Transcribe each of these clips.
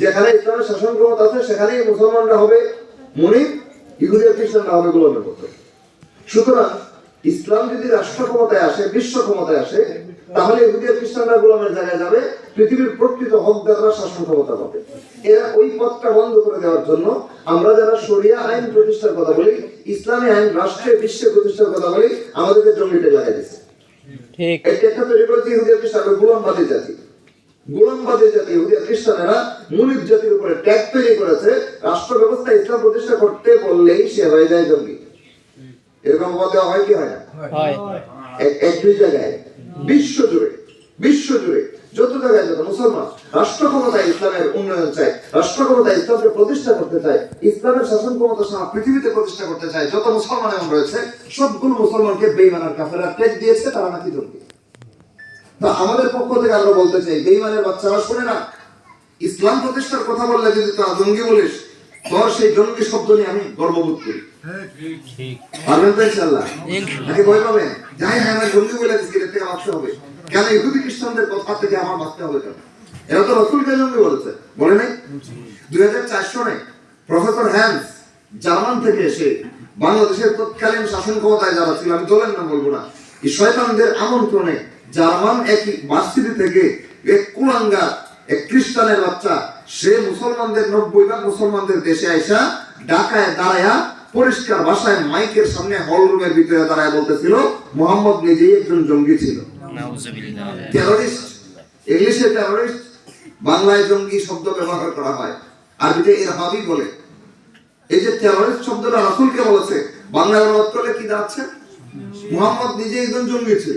যেখানে ইসলামের শাসন ক্ষমতা আছে সেখানেই মুসলমানরা হবে মনিব ইহুদি খ্রিস্টানরা হবে গোলামের মতো সুতরাং ইসলাম যদি রাষ্ট্র ক্ষমতায় আসে বিশ্ব ক্ষমতায় আসে তাহলে ইহুদি খ্রিস্টানরা গোলামের জায়গায় যাবে পৃথিবীর প্রকৃত হকদাররা শাসন ক্ষমতা পাবে এরা ওই পথটা বন্ধ করে দেওয়ার জন্য আমরা যারা শরিয়া আইন প্রতিষ্ঠার কথা বলি ইসলামী আইন রাষ্ট্রে বিশ্বে প্রতিষ্ঠার কথা বলি আমাদেরকে জমিতে লাগাই দিচ্ছে। ঠিক। এটা একটা তৈরি করেছে ইহুদি খ্রিস্টানরা গোলামবাদী জাতি। গোলামবাদী জাতি ইহুদি আর খ্রিস্টানেরা মুনিব জাতির উপরে ট্যাগ তৈরি করেছে। রাষ্ট্র ব্যবস্থা ইসলাম প্রতিষ্ঠা করতে বললেই সে হয়ে যায় জঙ্গি। এরকম মতে হয় কি? হয় না? এক- দুই জায়গায়। বিশ্ব জুড়ে বিশ্ব জুড়ে যত জায়গায় যত মুসলমান রাষ্ট্র ক্ষমতায় ইসলামের উন্নয়ন চায় রাষ্ট্র ক্ষমতায় ইসলামকে প্রতিষ্ঠা করতে চায় ইসলামের শাসন ক্ষমতা সারা পৃথিবীতে প্রতিষ্ঠা করতে চায় যত মুসলমান এমন রয়েছে সবগুলো মুসলমানকে বেইমানার কাফেরা টেক দিয়েছে তারা নাকি জঙ্গি। তো আমাদের পক্ষ থেকে আমরা বলতে চাই, বেইমানের বাচ্চারা শুনে না, ইসলাম প্রতিষ্ঠার কথা বললে যদি তোরা জঙ্গি বলিস তোর সেই জঙ্গি শব্দ নিয়ে আমি গর্ববোধ করি। তো হ্যাঁ আমার জঙ্গি তো বলেছে, বলে দুই হাজার জার্মান থেকে এসে বাংলাদেশের তৎকালীন শাসন ক্ষমতায় যারা ছিল, আমি দলের নাম বলব না, এই শয়তানদের আমন্ত্রণে জার্মান এক ভার্সিটি থেকে এক কুলাঙ্গা এক খ্রিস্টানের বাচ্চা সে মুসলমানদের নব্বই ভাগ মুসলমানদের দেশে আইসা ঢাকায় দাঁড়ায়া পরিষ্কার ভাষায় মাইকের সামনে হল রুমের ভিতরে দাঁড়ায় বলতেছিল মোহাম্মদ নিজেই একজন জঙ্গি ছিল। টেরোরিস্ট ইংলিশে টেরোরিস্ট বাংলায় জঙ্গি শব্দ ব্যবহার করা হয়। আরবিতে ইরহাবি বলে। এই যে টেরোরিস্ট শব্দটা রাসূলকে বলেছে বাংলায় অনুবাদ করলে কি দাঁড়াচ্ছে? মুহাম্মদ নিজে একজন জঙ্গি ছিল।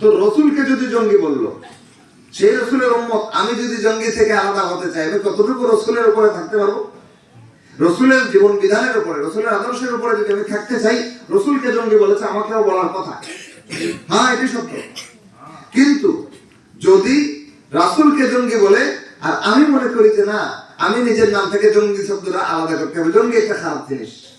তো রসুলকে যদি জঙ্গি বলল, সেই রসুলের উম্মত, আমি যদি জঙ্গি থেকে আলাদা হতে চাই, আমি কতটুকু রসুলের উপরে থাকতে পারব? রসুলের জীবন বিধানের উপরে, রসুলের আদর্শের উপরে যদি আমি থাকতে চাই, রসুলকে জঙ্গি বলেছে, আমাকেও বলার কথা। হ্যাঁ এটি সত্য। কিন্তু যদি রাসুলকে জঙ্গি বলে, আর আমি মনে করি যে না, আমি নিজের নাম থেকে জঙ্গি শব্দটা আলাদা করতে হবে, জঙ্গি একটা খারাপ জিনিস।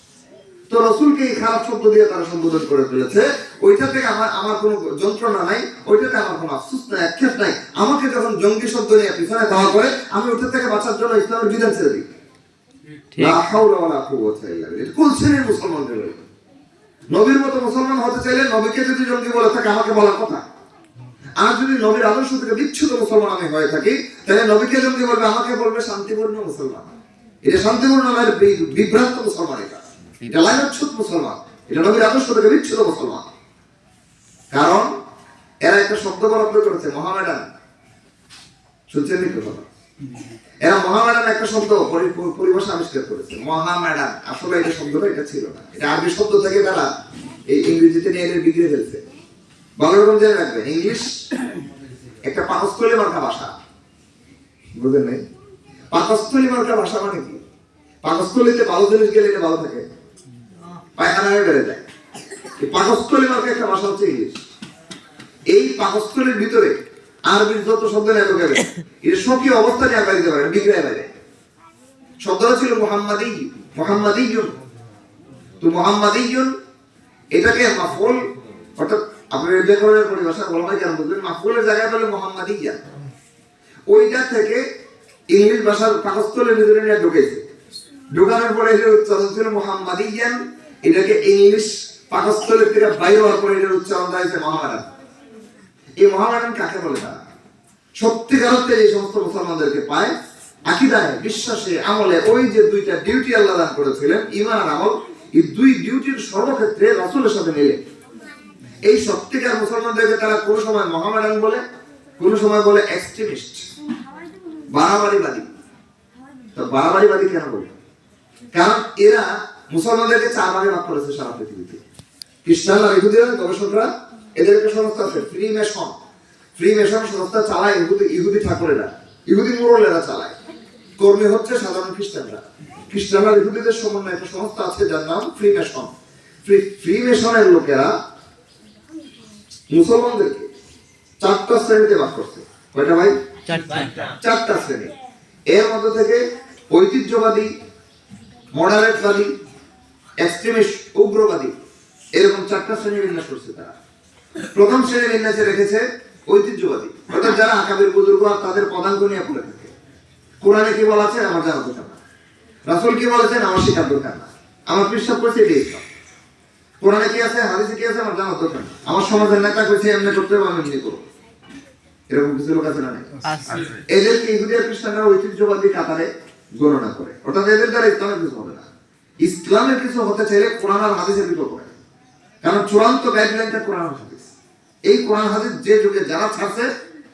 তো রসুলকে এই খারাপ শব্দ দিয়ে তারা সম্বোধন করে ফেলেছে। ওইটা থেকে আমার আমার কোনো যন্ত্রণা নাই ওইটাতে আমার কোনো আফসোস নাই আক্ষেপ নাই। আমাকে যখন জঙ্গি শব্দ নিয়ে পিছনে দেওয়া করে আমি ওইটা থেকে বাঁচার জন্য ইসলামের বিধান ছেড়ে দিই। কোন শ্রেণির মুসলমানদের নবীর মতো মুসলমান হতে চাইলে নবীকে যদি জঙ্গি বলে থাকে আমাকে বলার কথা। আর যদি নবীর আদর্শ থেকে বিচ্ছুত মুসলমান আমি হয়ে থাকি তাহলে নবীকে জঙ্গি বলবে আমাকে বলবে শান্তিপূর্ণ মুসলমান। এটা শান্তিপূর্ণ বিভ্রান্ত মুসলমান এটা। এটা লাইনচ্ছুত মুসলমান। এটা নবীর আদর্শ থেকে বিচ্ছুত মুসলমান। কারণ এরা একটা শব্দ বরাদ্দ করেছে, মহামেডান। শুনছেন এরা মহামেডান একটা শব্দ, পরি- পরি- পরিভাষা আবিষ্কার করেছে। মহামেডান, আসলে এটা শব্দটা এটা ছিল না। এটা আরবি শব্দ থেকে তারা এই ইংরেজিতে নিয়ে এনে বিগড়ে ফেলছে। ভালো রকম জেনে রাখবেন, ইংলিশ একটা পাকস্থলী মার্কা ভাষা। বুঝলেন নাই? পাকস্থলী মার্কা ভাষা মানে কি? পাকস্থলীতে ভালো জিনিস গেলে এটা ভালো থাকে। বেড়ে যায়। এই পাকস্থলী একটা ভাষা হচ্ছে ইংলিশ। এই পাকস্থলীর ভিতরে যত শব্দ স্বকীয় অবস্থা দিতে পারে বাইরে শব্দটা ছিল মোহাম্মদী তো এটাকে মাফুল, অর্থাৎ আপনার ব্যাকরণের পরিভাষা বলা হয় কেন বুঝবেন মাফুলের জায়গায় বলে মোহাম্মদীয়া ওইটা থেকে ইংলিশ ভাষার পাকস্থলের ভিতরে নিয়ে ঢুকেছে। ঢুকানোর পরে উচ্চারণ ছিল মোহাম্মদিয়ান এটাকে ইংলিশ পাকস্থলের থেকে বাইরে হওয়ার পরে এটার উচ্চারণ হয়েছে মহামারান এই মহামারান কাকে বলে তারা? সত্যিকার অর্থে এই সমস্ত মুসলমানদেরকে পায়, আকিদায়, বিশ্বাসে, আমলে ওই যে দুইটা ডিউটি আল্লাহ দান করেছিলেন ইমান আর আমল, এই দুই ডিউটির সর্বক্ষেত্রে রসুলের সাথে মিলে। এই সত্যিকার মুসলমানদেরকে তারা কোনো সময় মহামেডান বলে, কোনো সময় বলে এক্সট্রিমিস্ট বাড়াবাড়িবাদী। তো বাড়াবাড়িবাদী কেন বলে? কারণ এরা মুসলমানদেরকে চার ভাগে ভাগ করেছে সারা পৃথিবীতে। খ্রিস্টান আর ইহুদিরা গবেষকরা এদের একটা সংস্থা আছে ফ্রি মেশন ফ্রি মেশন সংস্থা চালায় ইহুদি ইহুদি ঠাকুরেরা। ইহুদি মুরলেরা চালায়। কর্মী হচ্ছে সাধারণ খ্রিস্টানরা। খ্রিস্টানরা ইহুদিদের সমন্বয়ে একটা সংস্থা আছে যার নাম ফ্রি মেশন ফ্রি মেশনের লোকেরা মুসলমানদেরকে চারটা শ্রেণীতে ভাগ করছে। কয়টা ভাই? চারটা। চারটা শ্রেণি। এর মধ্যে থেকে ঐতিহ্যবাদী মডারেটবাদী এক্সট্রিমিস্ট উগ্রবাদী এরকম চারটা শ্রেণি বিন্যাস করছে তারা। প্রথম শ্রেণি বিন্যাসে রেখেছে ঐতিহ্যবাদী অর্থাৎ যারা আকাবের বুজুর্গ আর তাদের পদাঙ্ক নিয়ে পড়ে থাকে। কোরআনে কি বলা আছে? আমার জানা দরকার না। রাসূল কি বলেছেন? আমার শেখার দরকার না। আমার বিশ্বাস করছে এটাই ইসলাম কোরআনে কি আছে? হাদিসে কি আছে? আমার জানা দরকার না। আমার সমাজের নেতা কইছে এমনি করতে হবে আমি এমনি করব এরকম কিছু লোক আছে না এদেরকে ইহুদি আর খ্রিস্টানরা ঐতিহ্যবাদী কাতারে গণনা করে। অর্থাৎ এদের দ্বারা ইসলামের কিছু হবে না। ইসলামের কিছু হতে চাইলে কোরআন আর হাদিসের বিকল্প করে কারণ চূড়ান্ত গাইডলাইনটা কোরআন হাদিস। এই কোরআন হাদিস যে যুগে যারা ছাড়ছে,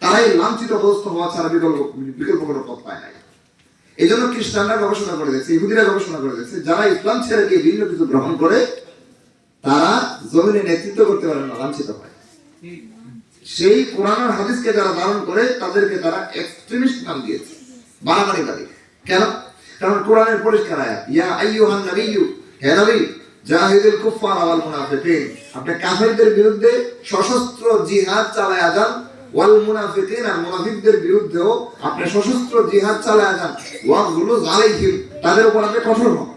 তারাই লাঞ্ছিত অবস্থ হওয়া ছাড়া বিকল্প বিকল্প কোনো পথ পায় নাই। এই জন্য খ্রিস্টানরা গবেষণা করে দেখছে ইহুদিরা গবেষণা করে দেখছে যারা ইসলাম ছেড়ে গিয়ে বিভিন্ন কিছু গ্রহণ করে, তারা জমিনে নেতৃত্ব করতে পারে না, লাঞ্ছিত হয়। সেই কোরআন হাদিসকে যারা ধারণ করে, তাদেরকে তারা এক্সট্রিমিস্ট নাম দিয়েছে বাড়াবাড়িবাদী কেন? কারণ কোরআনের পরিষ্কার আয়াত ইয়া আইয়ুহান নাবিয়্যু হে নবী জাহিদুল কুফার ওয়াল মুনাফিকিন। আপনি কাফেরদের বিরুদ্ধে সশস্ত্র জিহাদ চালায়া যান ওয়াল মুনাফিকিন আর মুনাফিকদের বিরুদ্ধেও আপনি সশস্ত্র জিহাদ চালায়া যান ওয়াগলুজ আলাইহিম তাদের উপর আপনি কঠোর হন।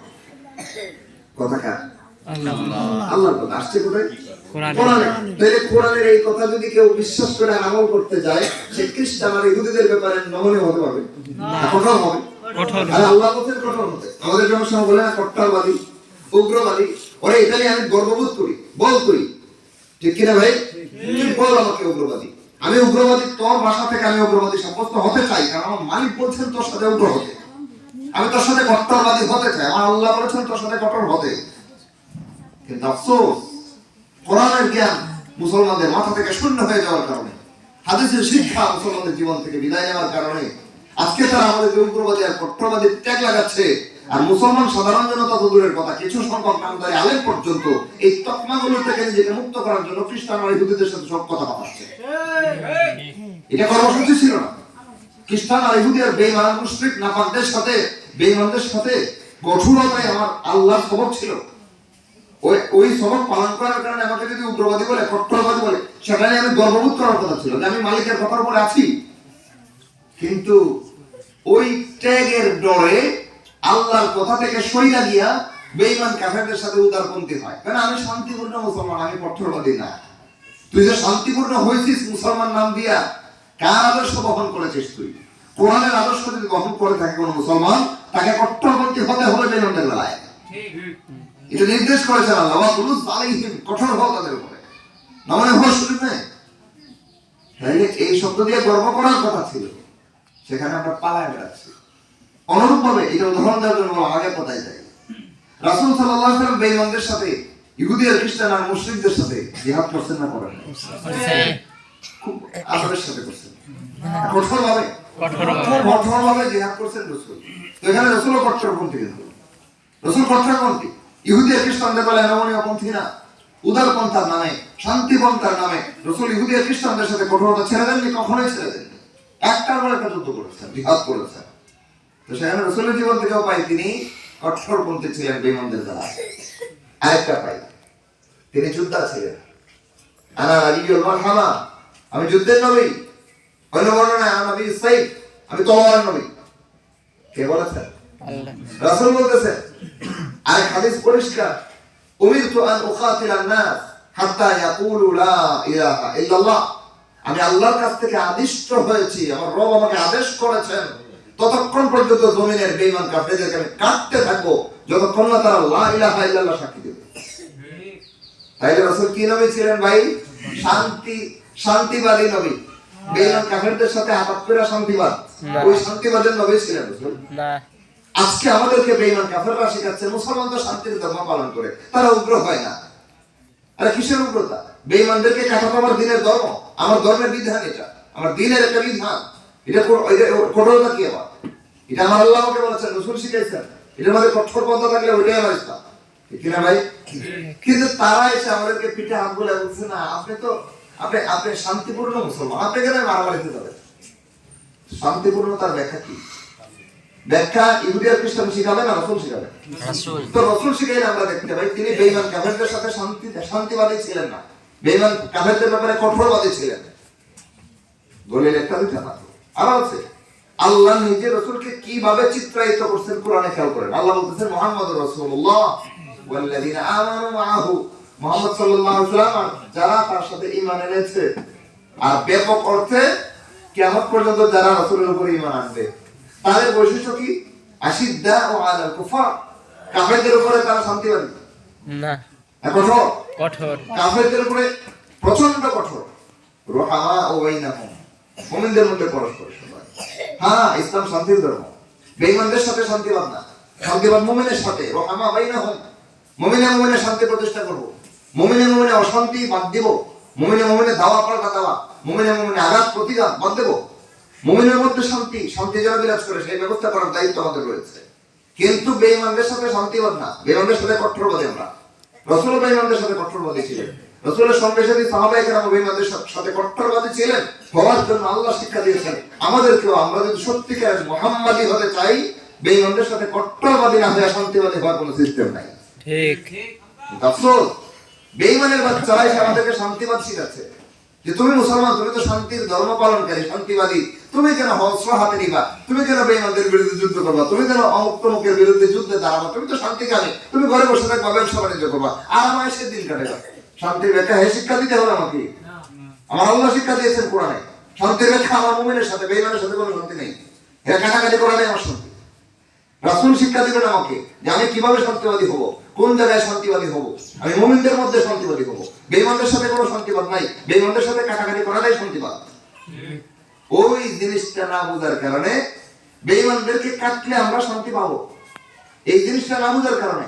কথা কার? আল্লাহ। আল্লাহর কথা। আসছে কোথায়? কোরআনে। কোরআনে। তাহলে কোরআনের এই কথা যদি কেউ বিশ্বাস করে আমল করতে যায় সে খ্রিস্টান আর ইহুদিদের ব্যাপারে নমনীয় হতে পারবে। কঠোর হবে। আর আল্লাহ বলছেন কঠোর হতে আমাদের জনসংখ্যা বলে না কট্টরবাদী উগ্রবাদী ওরা ইতালি আমি গর্ববোধ করি বল করি। ঠিক কিনা ভাই? তুই বল আমাকে উগ্রবাদী। আমি উগ্রবাদী তোর ভাষা থেকে আমি উগ্রবাদী সাব্যস্ত হতে চাই কারণ আমার মালিক বলছেন তোর সাথে উগ্র হতে। আমি তোর সাথে কট্টরবাদী হতে চাই আমার আল্লাহ বলেছেন তোর সাথে কঠোর হতে। কিন্তু আফসোস কোরআনের জ্ঞান মুসলমানদের মাথা থেকে শূন্য হয়ে যাওয়ার কারণে হাদিসের শিক্ষা মুসলমানদের জীবন থেকে বিদায় নেওয়ার কারণে আজকে তারা আমাদের উগ্রবাদী আর কট্টরবাদী ট্যাগ লাগাচ্ছে। আর মুসলমান সাধারণ জনতা তো দূরের কথা, কিছু সংখ্যক নামদারি আলেম পর্যন্ত এই তকমাগুলো থেকে নিজেকে মুক্ত করার জন্য খ্রিস্টান আর ইহুদিদের সাথে সব কথা পাঠাচ্ছে। এটা কর্মসূচি ছিল না। খ্রিস্টান আর ইহুদি আর বেঈমান মুশরিক নাপাকদের সাথে, বেঈমানদের সাথে কঠোরতায় আমার আল্লাহর খবর ছিল। ওই ওই সবক পালন করার কারণে আমাকে যদি উগ্রবাদী বলে, কট্টরবাদী বলে সেটা নিয়ে আমি গর্ববোধ করার কথা ছিল আমি মালিকের কথার উপরে আছি। কিন্তু ওই ট্যাগের ডরে আল্লাহর কথা থেকে সইরা গিয়া বেঈমান কাফেরদের সাথে উদারপন্থী হয়। কারণ আমি শান্তিপূর্ণ মুসলমান, আমি কঠোরবাদী না। তুই যে শান্তিপূর্ণ হয়েছিস মুসলমান নাম দিয়া, কার আদর্শ বহন করেছিস তুই? কোরআনের আদর্শ যদি বহন করে থাকে কোনো মুসলমান, তাকে কট্টরপন্থী হতে হবে বেঈমানদের বেলায় এটা নির্দেশ করেছেন আল্লাহ। কুলুস আলাইহিম, কঠোর হও তাদের উপরে। না মানে শুরু নেই? তাইলে এই শব্দ দিয়ে গর্ব করার কথা ছিল। সেখানে আমরা পালায় বেড়াচ্ছি। অনুরূপ ভাবে এটা উদাহরণ দেওয়ার জন্য আগে কোথায় যাই রাসূল ওয়াসাল্লাম বেঈমানদের সাথে ইহুদি আর খ্রিস্টান আর মুশরিকদের সাথে জিহাদ করছেন না করেন? খুব আদরের সাথে করছেন। কঠোর ভাবে কঠোরভাবে। জিহাদ করছেন রসুল। তো এখানে রসুলও কট্টরপন্থী কিন্তু। রসুল কট্টরপন্থী ইহুদি আর খ্রিস্টানদের বলে না। উদারপন্থার নামে শান্তিপন্থার নামে রসুল ইহুদি আর খ্রিস্টানদের সাথে কঠোরতা ছেড়ে দেননি কখনোই ছেড়ে দেননি। একটার পর একটা যুদ্ধ করেছেন জিহাদ করেছেন। তো সেখানে রসুলের জীবন থেকেও পাই তিনি কঠোরপন্থী ছিলেন বেঈমানদের দ্বারা। আরেকটা পাই। তিনি যোদ্ধা ছিলেন। আনা আলিউল মারহামা আমি যুদ্ধের নবী। অন্য বর্ণনায় আনা নবী সাইফ আমি তলোয়ারের নবী। কে বলেছেন? রাসূল বলতেছেন আর হাদিস পরিষ্কার। উমিরতু আন উকাতিল নাস হাত্তা ইয়াকুলু লা ইলাহা ইল্লাল্লাহ। আমি আল্লাহর কাছ থেকে আদিষ্ট হয়েছি আমার রব আমাকে আদেশ করেছেন। ততক্ষণ পর্যন্ত জমিনের বেঈমান কাফেরদেরকে আমি কাটতে থাকব যতক্ষণ না তারা লা ইলাহা ইল্লাল্লাহ সাক্ষী দেবে। তাইলে রাসূল কি নবী ছিলেন ভাই? শান্তি শান্তিবাদী নবী। বেঈমান কাফেরদের সাথে হাত করে শান্তিবাদ। ওই শান্তিবাদের নবী ছিলেন রাসূল। না। আজকে আমাদেরকে বেঈমান কাফেররা শেখাচ্ছে মুসলমান তো শান্তির ধর্ম পালন করে তারা উগ্র হয় না। আরে কিসের উগ্রতা? বেঈমানদেরকে কাটানো আমার দিনের ধর্ম। আমার ধর্মের বিধান এটা। আমার দিনের একটা বিধান। এটা এটা কঠোরতা কি আবার? এটা আমার আল্লাহ আমাকে বলেছেন রসুল শিখাইছেন এটার মধ্যে কঠোর পন্থা থাকলে ওইটাই আমার ইসলাম। কিনা ভাই? কিন্তু তারা এসে আমাদেরকে পিঠে হাত বলে বলছে না আপনি তো আপনি আপনি শান্তিপূর্ণ মুসলমান। আপনি কেন মারামারিতে যাবেন? শান্তিপূর্ণতার ব্যাখ্যা কি? ব্যাখ্যা ইহুদি আর খ্রিস্টান শিখাবে না রসুল শিখাবে? তো রসুল শিখাইলে আমরা দেখতে পাই তিনি বেঈমান কাফেরদের সাথে শান্তি শান্তিবাদী ছিলেন না। বেঈমান কাফেরদের ব্যাপারে কঠোরবাদী ছিলেন। দলিল একটা দুইটা না আবার আছে। আল্লাহ নিজে রসুলকে কীভাবে চিত্রায়িত করছেন কোরআনে খেয়াল করেন। আল্লাহ বলতেছেন মোহাম্মদ রসুল্লাহ ওয়াল্লাযীনা আমানু মাআহু। মুহাম্মদ সাল্লাল্লাহু আলাইহি ওয়াসাল্লাম আর যারা তার সাথে ঈমান এনেছে, আর ব্যাপক অর্থে কিয়ামত পর্যন্ত যারা রাসূলের উপর ঈমান আনবে, তাদের বৈশিষ্ট্য কি? আশিদ্দা ও আলাল কুফার। কাফেরদের উপরে তারা শান্তিবাদী? না। আর কঠোর। কঠোর। কাফেরদের উপরে প্রচণ্ড কঠোর। রোহামা ও বাইনাহুম। মুমিনদের মধ্যে পরস্পর সবাই হ্যাঁ ইসলাম শান্তির ধর্ম। বেঈমানদের সাথে শান্তিবাদ না। শান্তিবাদ মুমিনের সাথে। রোহামা বাইনাহুম। মুমিনে মুমিনে শান্তি প্রতিষ্ঠা করব। মুমিনে মুমিনে অশান্তি বাদ দিব। মুমিনে মুমিনে দাওয়া পাল্টা দেওয়া। মুমিনে মুমিনে আঘাত প্রতিঘাত বাদ দেব। মুমিনের মধ্যে শান্তি শান্তি যেন বিরাজ করে সেই ব্যবস্থা করার দায়িত্ব আমাদের রয়েছে। কিন্তু বেঈমানদের সাথে শান্তিবাদ না। বেঈমানদের সাথে কঠোর কঠোরবাদী আমরা। রসুল বেঈমানদের সাথে ছিলেন। রসুলের সঙ্গে সাথে সাহাবাই কেরাম বেঈমানদের সাথে ছিলেন। হওয়ার জন্য আল্লাহ শিক্ষা দিয়েছেন আমাদেরকেও আমরা যদি সত্যিকার মোহাম্মদী হতে চাই বেঈমানদের সাথে কঠোরবাদী না হয়ে শান্তিবাদী হওয়ার কোনো সিস্টেম নাই। ঠিক। আফসোস বেঈমানের বাচ্চারা এসে আমাদেরকে শান্তিবাদ শিখাচ্ছে। যে তুমি মুসলমান তুমি তো শান্তির ধর্ম পালনকারী শান্তিবাদী। তুমি কেন অস্ত্র হাতে নিবা তুমি কেন বেঈমানদের বিরুদ্ধে যুদ্ধ করবা, তুমি কেন অমুক্ত বিরুদ্ধে যুদ্ধে দাঁড়াবা, তুমি তো শান্তিকামী তুমি ঘরে বসে থাকবা, ব্যবসা বাণিজ্য করবা, আর আমার সে দিন কাটেবা শান্তির ব্যাখ্যা, হে শিক্ষা দিতে হবে আমাকে। আমার আল্লাহ শিক্ষা দিয়েছেন কোরআনে। শান্তির ব্যাখ্যা আমার মুমিনের সাথে, বেঈমানের সাথে কোনো শান্তি নেই। এরা কাটাকাটি করা নেই আমার শান্তি। রাসূল শিক্ষা দিবেন আমাকে যে আমি কীভাবে শান্তিবাদী হব, কোন জায়গায় শান্তিবাদী হব? আমি মুমিনদের মধ্যে শান্তিবাদী হব। বেঈমানদের সাথে কোনো শান্তিবাদ নাই। বেঈমানদের সাথে কাটাকাটি করাটাই শান্তিবাদ। ওই জিনিসটা না বোঝার কারণে বেঈমানদেরকে কাটলে আমরা শান্তি পাবো। এই জিনিসটা না বোঝার কারণে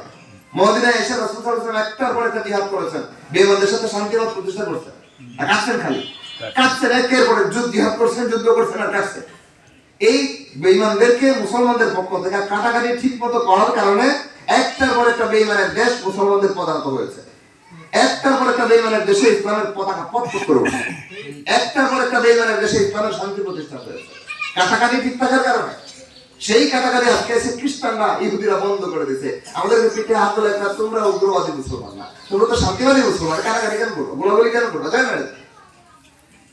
মদিনায় এসে রাসূল সাল্লাল্লাহু আলাইহি একটার পর একটা জিহাদ করেছেন। বেঈমানদের সাথে শান্তিবাদ প্রতিষ্ঠা করছেন। আর কাটছেন খালি। কাটছেন। একের পরে যুদ্ধ জিহাদ করছেন যুদ্ধ করছেন আর কাটছেন। এই বেঈমানদেরকে মুসলমানদের পক্ষ থেকে কাটাকাটি ঠিক মতো করার কারণে একটার পর একটা বেঈমানের দেশ মুসলমানদের পদার্থ হয়েছে। একটার পর একটা বেঈমানের দেশে ইসলামের পতাকা পথ করে উঠছে। একটার পর একটা বেঈমানের দেশে ইসলামের শান্তি প্রতিষ্ঠা হয়েছে কাটাকাটি ঠিক কারণে। সেই কাটাকাটি আজকে এসে খ্রিস্টানরা ইহুদিরা বন্ধ করে দিয়েছে। আমাদের পিঠে হাত তোলা একটা তোমরা উগ্রবাদী মুসলমান না। তোমরা তো শান্তিবাদী মুসলমান। কাটাকাটি কেন করব গোলাগুলি কেন করব তাই না?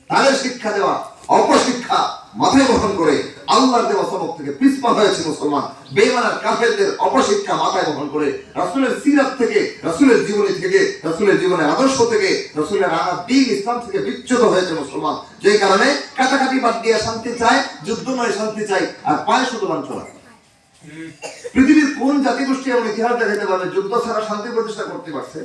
তাদের শিক্ষা দেওয়া, অপশিক্ষা মাথায় বহন করে আল্লাহর দেওয়া সবক থেকে পিছপা হয়েছে মুসলমান। বেমানার কাফেরদের অপশিক্ষা মাথায় বহন করে রাসূলের সিরাত থেকে রাসূলের জীবনী থেকে রাসূলের জীবনের আদর্শ থেকে রাসূলের আনা দিন ইসলাম থেকে বিচ্যুত হয়েছে মুসলমান। যেই কারণে কাটাকাটি বাদ দিয়ে শান্তি চায় যুদ্ধ নয় শান্তি চাই আর পায়ে শুধু লাঞ্ছনা পৃথিবীর কোন জাতিগোষ্ঠী এমন ইতিহাস দেখাতে পারবে যুদ্ধ ছাড়া শান্তি প্রতিষ্ঠা করতে পারছে?